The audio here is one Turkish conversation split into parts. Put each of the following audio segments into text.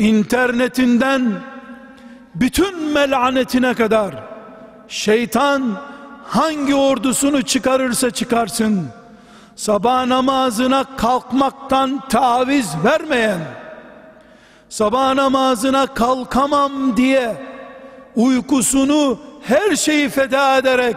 internetinden bütün melanetine kadar şeytan hangi ordusunu çıkarırsa çıkarsın sabah namazına kalkmaktan taviz vermeyen sabah namazına kalkamam diye uykusunu her şeyi feda ederek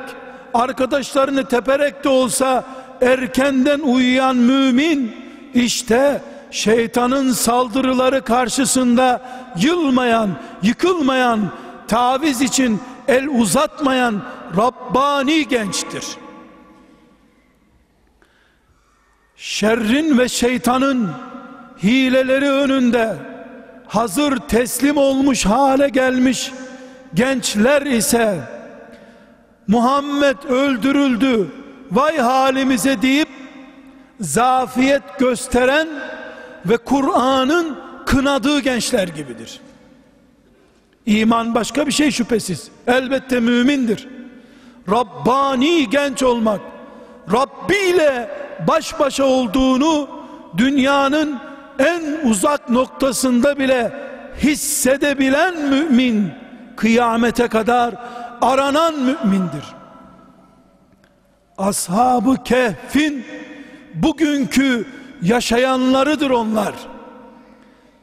arkadaşlarını teperek de olsa erkenden uyuyan mümin işte şeytanın saldırıları karşısında yılmayan, yıkılmayan, taviz için el uzatmayan Rabbani gençtir. Şerrin ve şeytanın hileleri önünde hazır teslim olmuş hale gelmiş gençler ise Muhammed öldürüldü vay halimize deyip zafiyet gösteren ve Kur'an'ın kınadığı gençler gibidir. İman başka bir şey şüphesiz. Elbette mümindir. Rabbani genç olmak, Rabbi ile baş başa olduğunu dünyanın en uzak noktasında bile hissedebilen mümin kıyamete kadar aranan mümindir. Ashab-ı Kehf'in bugünkü yaşayanlarıdır onlar.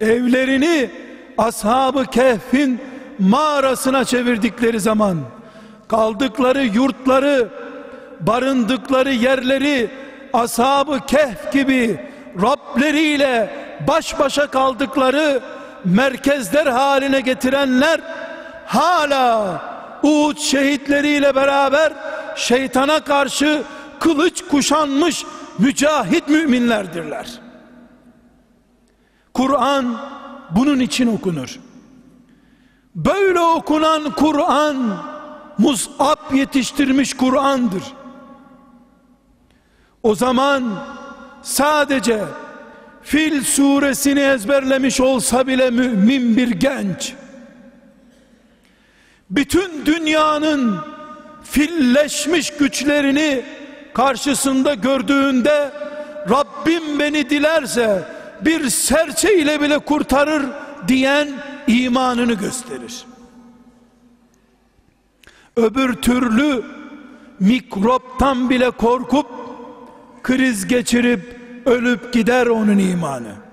Evlerini Ashab-ı Kehf'in mağarasına çevirdikleri zaman kaldıkları yurtları barındıkları yerleri Ashab-ı Kehf gibi Rableriyle baş başa kaldıkları merkezler haline getirenler hala Uhud şehitleriyle beraber şeytana karşı kılıç kuşanmış mücahit müminlerdirler. Kur'an bunun için okunur. Böyle okunan Kur'an Mus'ab yetiştirmiş Kur'an'dır. O zaman sadece Fil suresini ezberlemiş olsa bile mümin bir genç bütün dünyanın filleşmiş güçlerini karşısında gördüğünde Rabbim beni dilerse bir serçe ile bile kurtarır diyen imanını gösterir. Öbür türlü mikroptan bile korkup kriz geçirip ölüp gider onun imanı.